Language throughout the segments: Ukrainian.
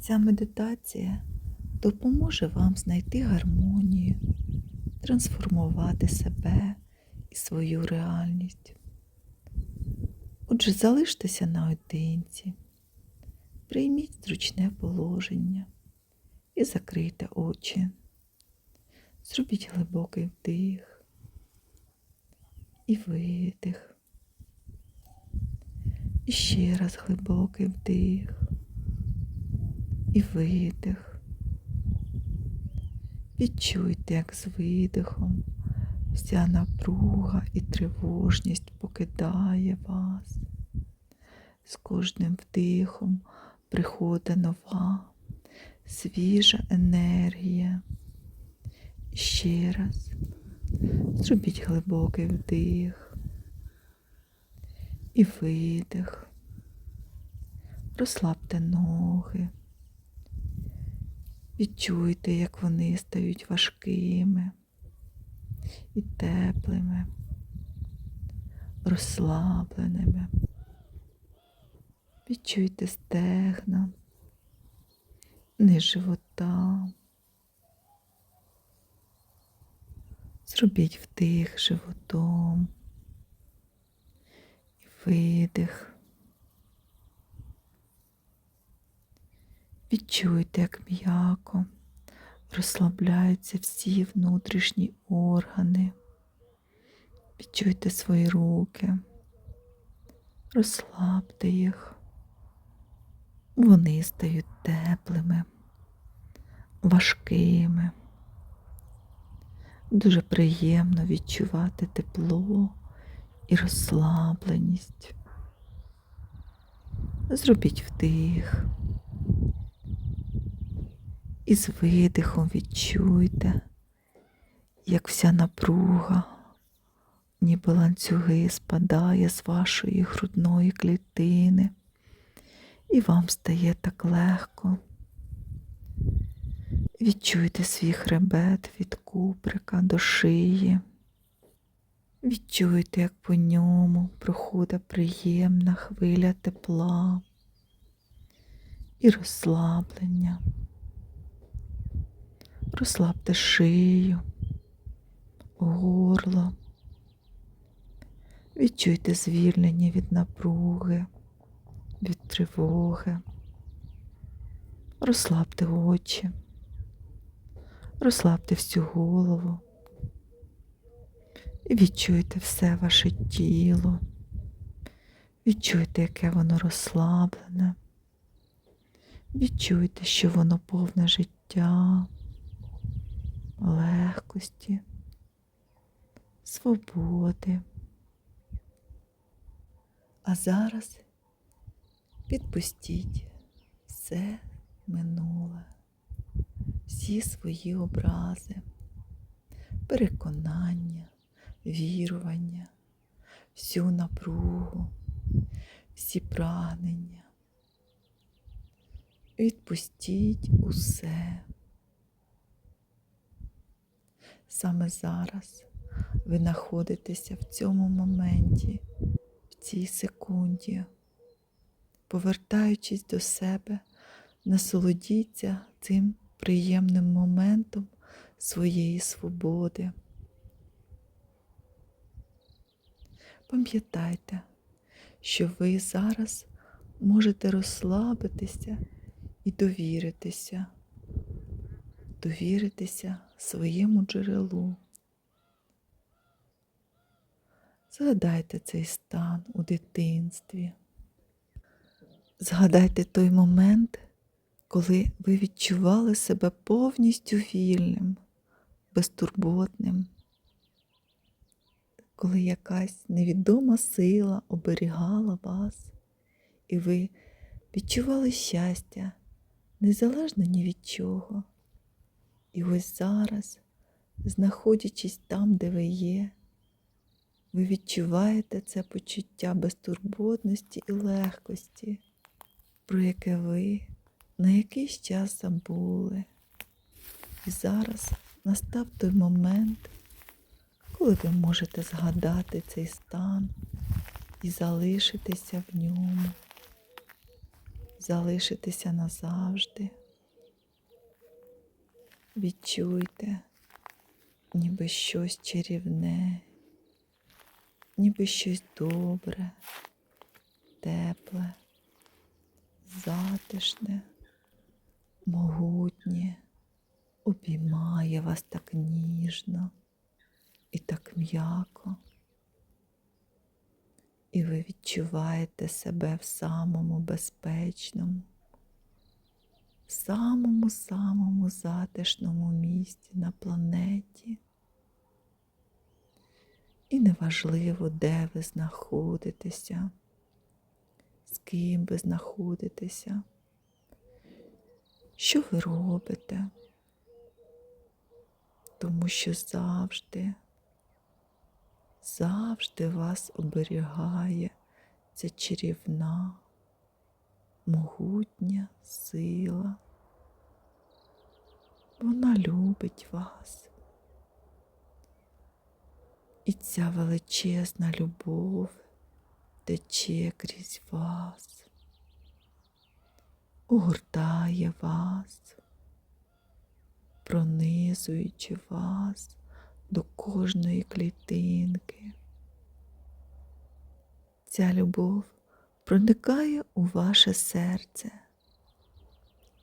Ця медитація допоможе вам знайти гармонію, трансформувати себе і свою реальність. Отже, залиштеся наодинці, прийміть зручне положення і закрийте очі. Зробіть глибокий вдих і видих. І ще раз глибокий вдих і видих. Відчуйте, як з видихом вся напруга і тривожність покидає вас. З кожним вдихом приходить нова, свіжа енергія. Ще раз зробіть глибокий вдих і видих. Розслабте ноги. Відчуйте, як вони стають важкими і теплими, розслабленими. Відчуйте стегна, низ живота. Зробіть вдих животом і видих. Відчуйте, як м'яко розслабляються всі внутрішні органи. Відчуйте свої руки, розслабте їх. Вони стають теплими, важкими. Дуже приємно відчувати тепло і розслабленість. Зробіть вдих. І з видихом відчуйте, як вся напруга, ніби ланцюги спадає з вашої грудної клітини, і вам стає так легко. Відчуйте свій хребет від куприка до шиї. Відчуйте, як по ньому проходить приємна хвиля тепла і розслаблення. Розслабте шию, горло. Відчуйте звільнення від напруги, від тривоги. Розслабте очі, розслабте всю голову і відчуйте все ваше тіло. Відчуйте, яке воно розслаблене. Відчуйте, що воно повне життя легкості, свободи. А зараз відпустіть все минуле, всі свої образи, переконання, вірування, всю напругу, всі прагнення. Відпустіть усе. Саме зараз ви знаходитеся в цьому моменті, в цій секунді, повертаючись до себе, насолодіться цим приємним моментом своєї свободи. Пам'ятайте, що ви зараз можете розслабитися і довіритися довіритися своєму джерелу. Згадайте цей стан у дитинстві. Згадайте той момент, коли ви відчували себе повністю вільним, безтурботним, коли якась невідома сила оберігала вас, і ви відчували щастя незалежно ні від чого. І ось зараз, знаходячись там, де ви є, ви відчуваєте це почуття безтурботності і легкості, про яке ви на якийсь час забули. І зараз настав той момент, коли ви можете згадати цей стан і залишитися в ньому. залишитися назавжди. Відчуйте, ніби щось чарівне, ніби щось добре, тепле, затишне, могутнє обіймає вас так ніжно і так м'яко. І ви відчуваєте себе в самому безпечному, в самому самому затишному місці на планеті. І неважливо, де ви знаходитеся, з ким ви знаходитеся, що ви робите, тому що завжди завжди вас оберігає ця чарівна, могутня сила. Вона любить вас. І ця величезна любов тече крізь вас, огортає вас, пронизуючи вас до кожної клітинки. Ця любов проникає у ваше серце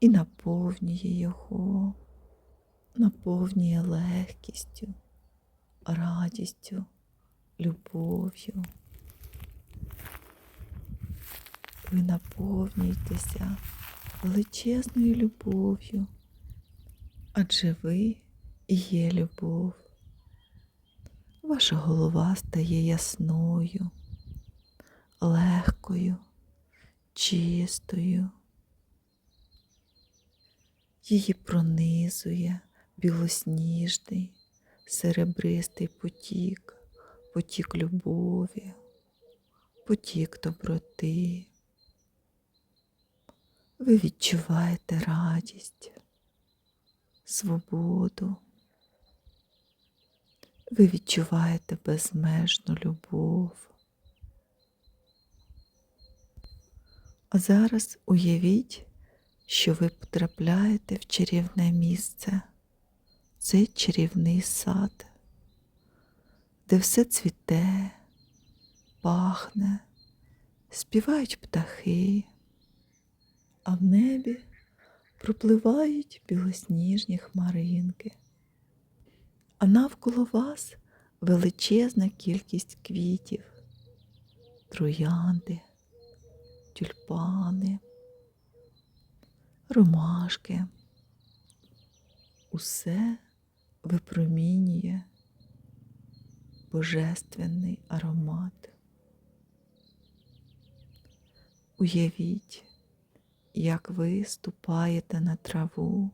і наповнює його, наповнює легкістю, радістю, любов'ю. Ви наповнюєтеся величезною любов'ю, адже ви і є любов. Ваша голова стає ясною, легкою, чистою. Її пронизує білосніжний, серебристий потік, потік любові, потік доброти. Ви відчуваєте радість, свободу. Ви відчуваєте безмежну любов. А зараз уявіть, що ви потрапляєте в чарівне місце. Це чарівний сад, де все цвіте, пахне, співають птахи, а в небі пропливають білосніжні хмаринки а навколо вас величезна кількість квітів, троянди, тюльпани, ромашки. Усе випромінює божественний аромат. Уявіть, як ви ступаєте на траву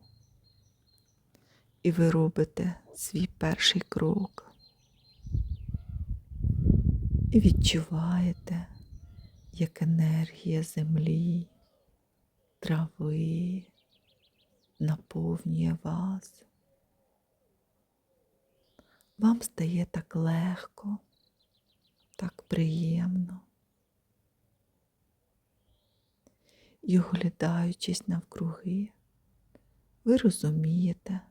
і ви робите свій перший крок. І відчуваєте, як енергія землі, трави наповнює вас. Вам стає так легко, так приємно. І оглядаючись навкруги, ви розумієте,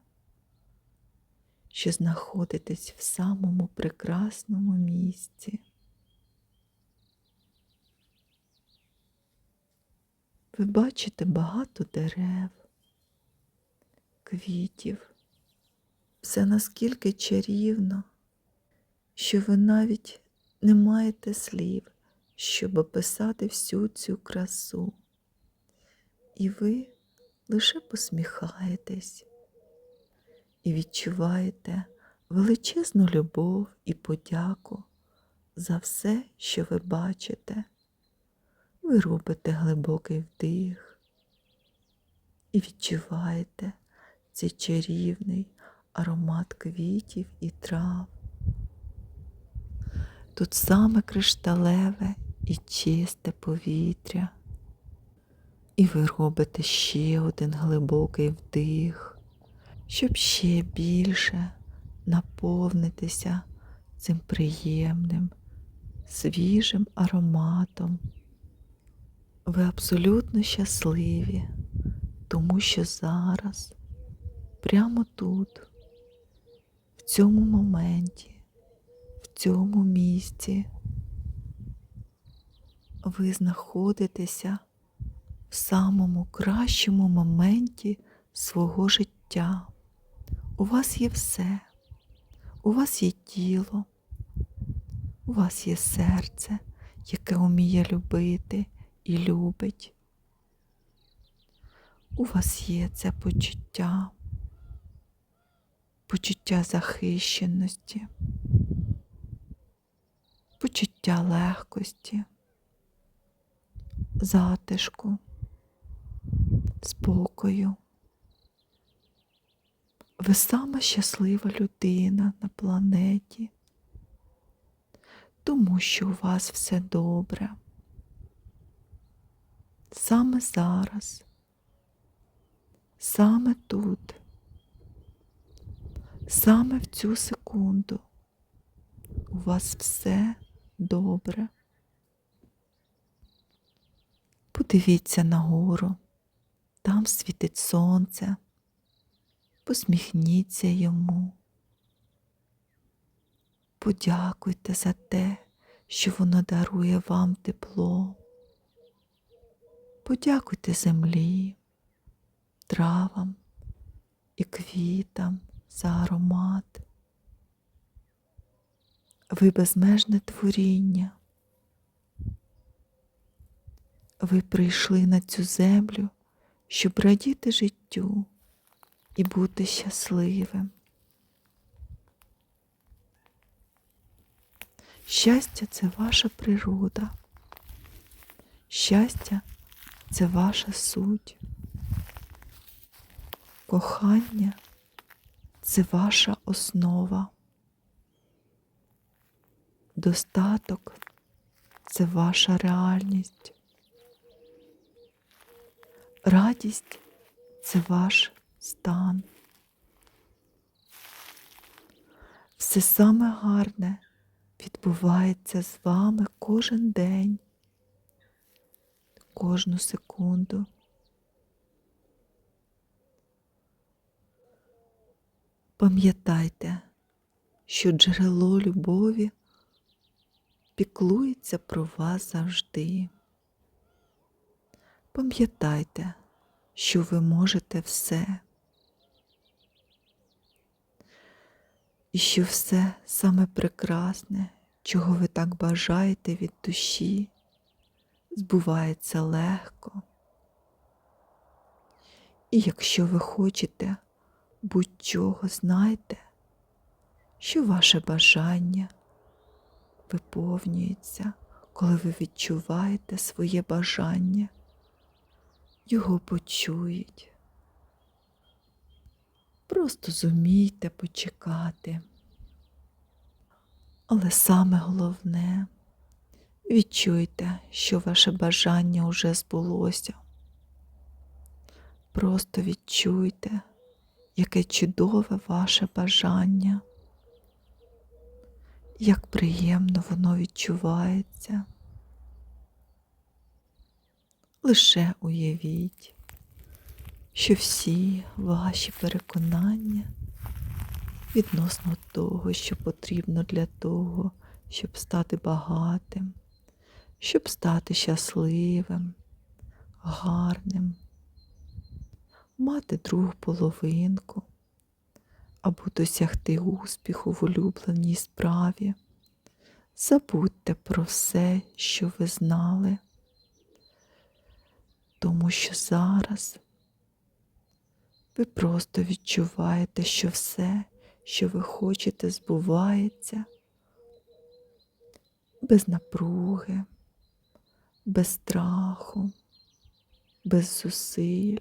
що знаходитесь в самому прекрасному місці. Ви бачите багато дерев, квітів, все наскільки чарівно, що ви навіть не маєте слів, щоб описати всю цю красу. І ви лише посміхаєтесь і відчуваєте величезну любов і подяку за все, що ви бачите. Ви робите глибокий вдих і відчуваєте цей чарівний аромат квітів і трав. Тут саме кришталеве і чисте повітря. І ви робите ще один глибокий вдих щоб ще більше наповнитися цим приємним, свіжим ароматом. Ви абсолютно щасливі, тому що зараз, прямо тут, в цьому моменті, в цьому місці, ви знаходитеся в самому кращому моменті свого життя. У вас є все. У вас є тіло, у вас є серце, яке вміє любити і любить. У вас є це почуття, почуття захищеності, почуття легкості, затишку, спокою. Ви сама щаслива людина на планеті, тому що у вас все добре. Саме зараз, саме тут, саме в цю секунду у вас все добре. Подивіться нагору, там світить сонце посміхніться йому. Подякуйте за те, що воно дарує вам тепло. Подякуйте землі, травам і квітам за аромат. Ви безмежне творіння. Ви прийшли на цю землю, щоб радіти життю і бути щасливим. Щастя це ваша природа. Щастя це ваша суть. Кохання це ваша основа. Достаток це ваша реальність. Радість це ваш стан. Все саме гарне відбувається з вами кожен день, кожну секунду. Пам'ятайте, що джерело любові піклується про вас завжди. Пам'ятайте, що ви можете все. І що все саме прекрасне, чого ви так бажаєте від душі, збувається легко. І якщо ви хочете будь-чого, знайте, що ваше бажання виповнюється, коли ви відчуваєте своє бажання, його почують. Просто зумійте почекати. Але саме головне, відчуйте, що ваше бажання уже збулося. Просто відчуйте, яке чудове ваше бажання, як приємно воно відчувається. Лише уявіть, що всі ваші переконання відносно того, що потрібно для того, щоб стати багатим, щоб стати щасливим, гарним, мати другу половинку або досягти успіху в улюбленій справі. Забудьте про все, що ви знали, тому що зараз ви просто відчуваєте, що все, що ви хочете, збувається без напруги, без страху, без зусиль,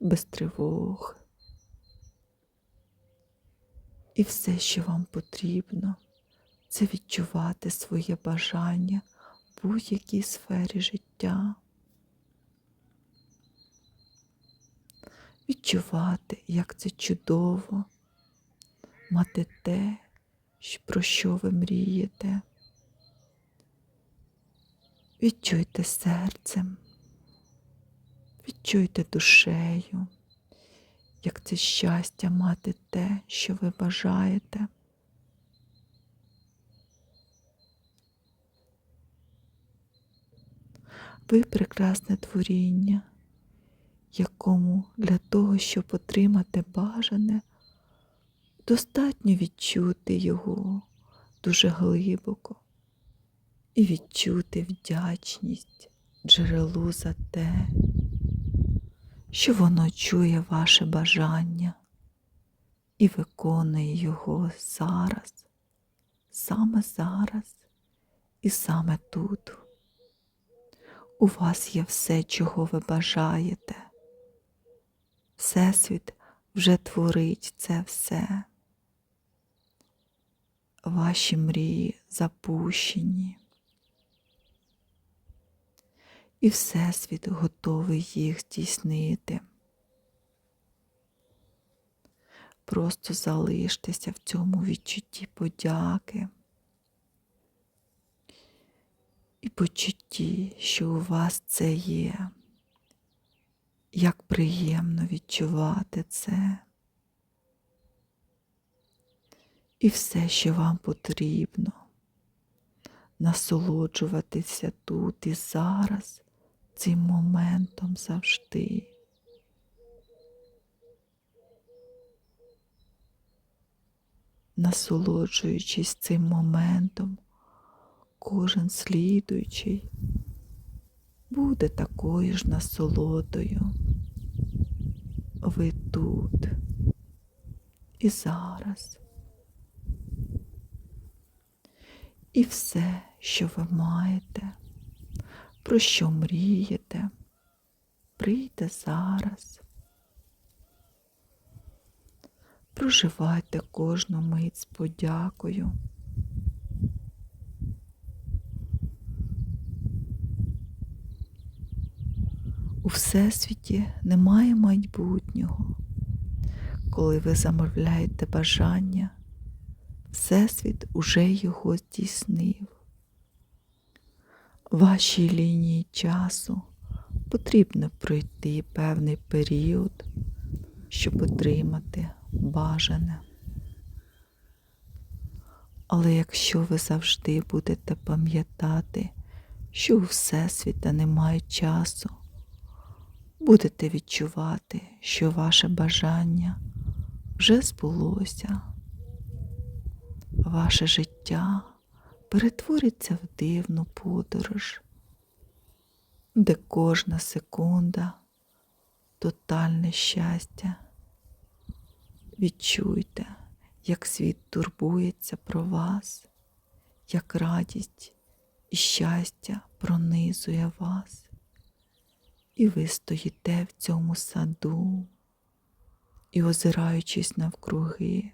без тривог. І все, що вам потрібно, це відчувати своє бажання в будь-якій сфері життя. Відчувати, як це чудово, мати те, про що ви мрієте. Відчуйте серцем, відчуйте душею, як це щастя мати те, що ви бажаєте. Ви прекрасне творіння, якому для того, щоб отримати бажане, достатньо відчути його дуже глибоко і відчути вдячність джерелу за те, що воно чує ваше бажання і виконує його зараз, саме зараз і саме тут. У вас є все, чого ви бажаєте. Всесвіт вже творить це все. Ваші мрії запущені. І Всесвіт готовий їх здійснити. Просто залиштеся в цьому відчутті подяки і почутті, що у вас це є. Як приємно відчувати це. І все, що вам потрібно, насолоджуватися тут і зараз, цим моментом завжди. Насолоджуючись цим моментом, кожен слідуючий буде такою ж насолодою. Ви тут і зараз. І все, що ви маєте, про що мрієте, прийде зараз. Проживайте кожну мить з подякою. У Всесвіті немає майбутнього. Коли ви замовляєте бажання, Всесвіт уже його здійснив. Вашій лінії часу потрібно пройти певний період, щоб отримати бажане. Але якщо ви завжди будете пам'ятати, що у Всесвіта немає часу, будете відчувати, що ваше бажання вже збулося. Ваше життя перетвориться в дивну подорож, де кожна секунда тотальне щастя. Відчуйте, як світ турбується про вас, як радість і щастя пронизує вас. І ви стоїте в цьому саду і, озираючись навкруги,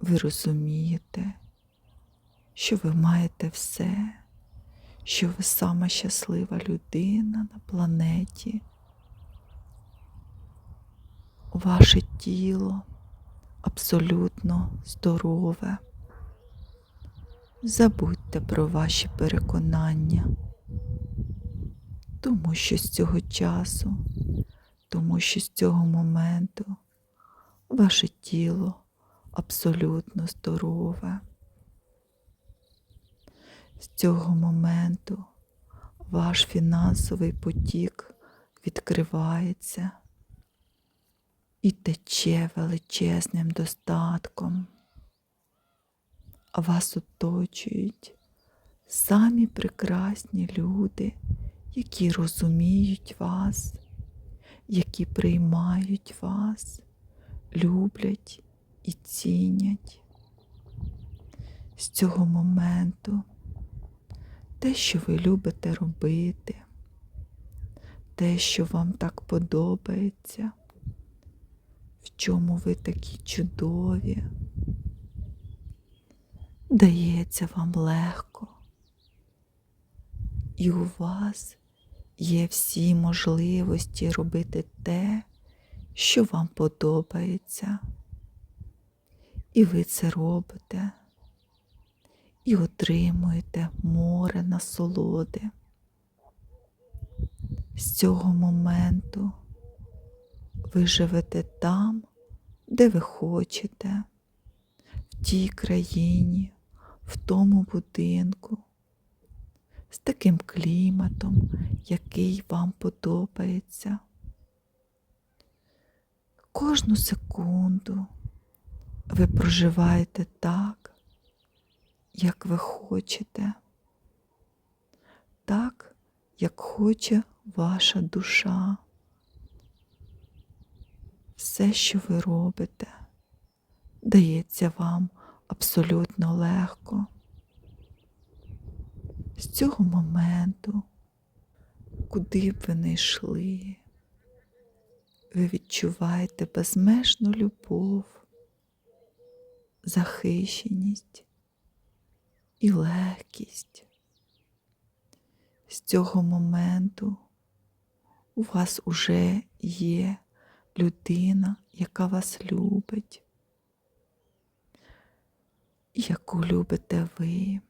ви розумієте, що ви маєте все, що ви сама щаслива людина на планеті. Ваше тіло абсолютно здорове. Забудьте про ваші переконання тому що з цього часу, тому що з цього моменту ваше тіло абсолютно здорове. З цього моменту ваш фінансовий потік відкривається і тече величезним достатком, вас оточують самі прекрасні люди які розуміють вас, які приймають вас, люблять і цінять. З цього моменту те, що ви любите робити, те, що вам так подобається, в чому ви такі чудові, дається вам легко. І у вас є всі можливості робити те, що вам подобається. І ви це робите і отримуєте море насолоди. З цього моменту ви живете там, де ви хочете, в тій країні, в тому будинку, з таким кліматом, який вам подобається. Кожну секунду ви проживаєте так, як ви хочете, так, як хоче ваша душа. Все, що ви робите, дається вам абсолютно легко. З цього моменту, куди б ви не йшли, ви відчуваєте безмежну любов, захищеність і легкість. З цього моменту у вас уже є людина, яка вас любить, яку любите ви,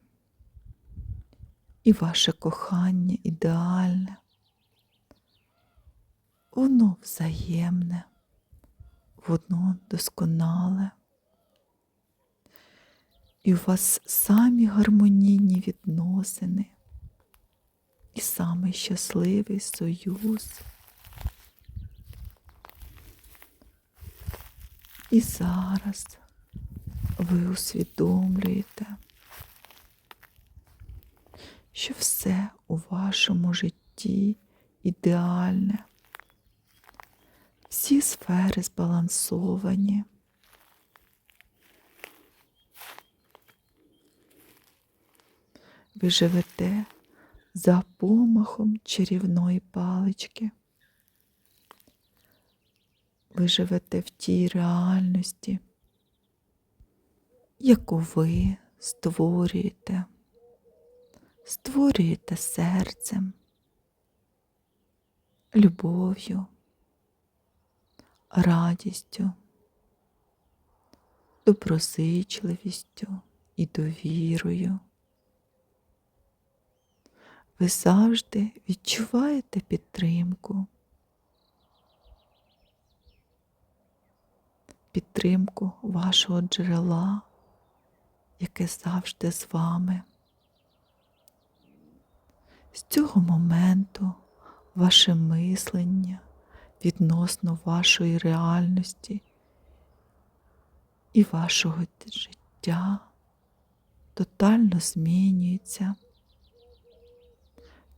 і ваше кохання ідеальне, воно взаємне, воно досконале. І у вас самі гармонійні відносини і самий щасливий союз. І зараз ви усвідомлюєте, що все у вашому житті ідеальне, всі сфери збалансовані. Ви живете за помахом чарівної палички. Ви живете в тій реальності, яку ви створюєте, створюєте серцем, любов'ю, радістю, доброзичливістю і довірою. Ви завжди відчуваєте підтримку. підтримку вашого джерела, яке завжди з вами. З цього моменту ваше мислення відносно вашої реальності і вашого життя тотально змінюється.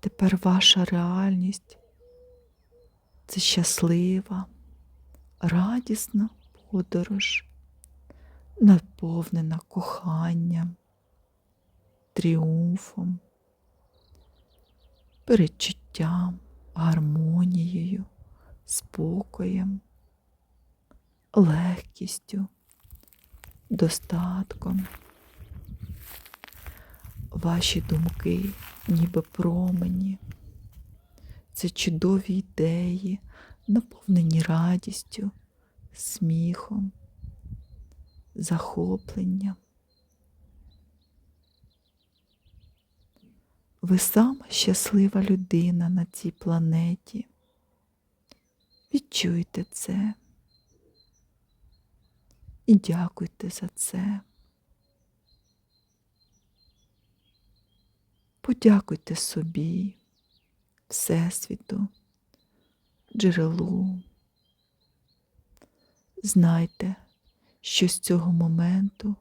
Тепер ваша реальність це щаслива, радісна подорож, наповнена коханням, тріумфом, передчуттям, гармонією, спокоєм, легкістю, достатком. Ваші думки, ніби промені, це чудові ідеї, наповнені радістю сміхом, захопленням. Ви сама щаслива людина на цій планеті. Відчуйте це і дякуйте за це. Подякуйте собі, Всесвіту, джерелу. Знайте, що з цього моменту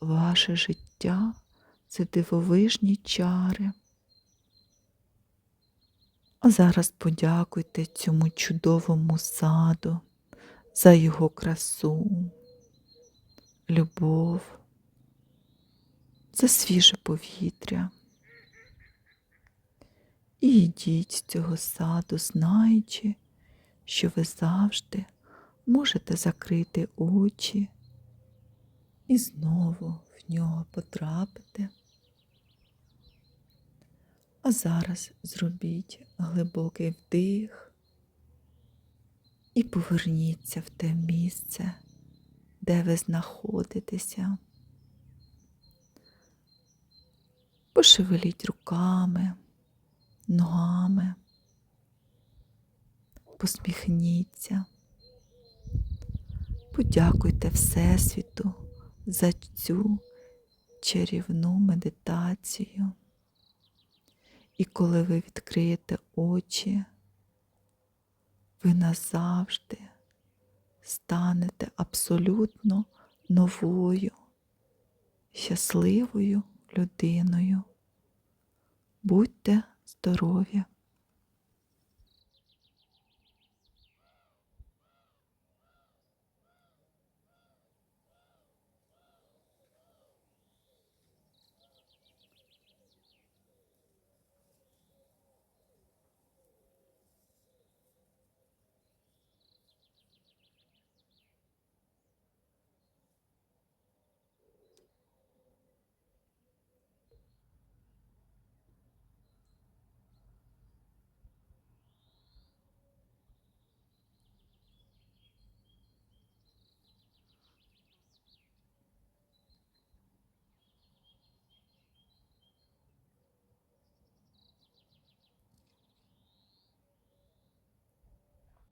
ваше життя це дивовижні чари. А зараз подякуйте цьому чудовому саду за його красу, любов, за свіже повітря. І йдіть з цього саду, знаючи, що ви завжди можете закрити очі і знову в нього потрапити. А зараз зробіть глибокий вдих і поверніться в те місце, де ви знаходитеся. Пошевеліть руками, ногами, посміхніться. Подякуйте Всесвіту за цю чарівну медитацію. І коли ви відкриєте очі, ви назавжди станете абсолютно новою, щасливою людиною. Будьте здорові!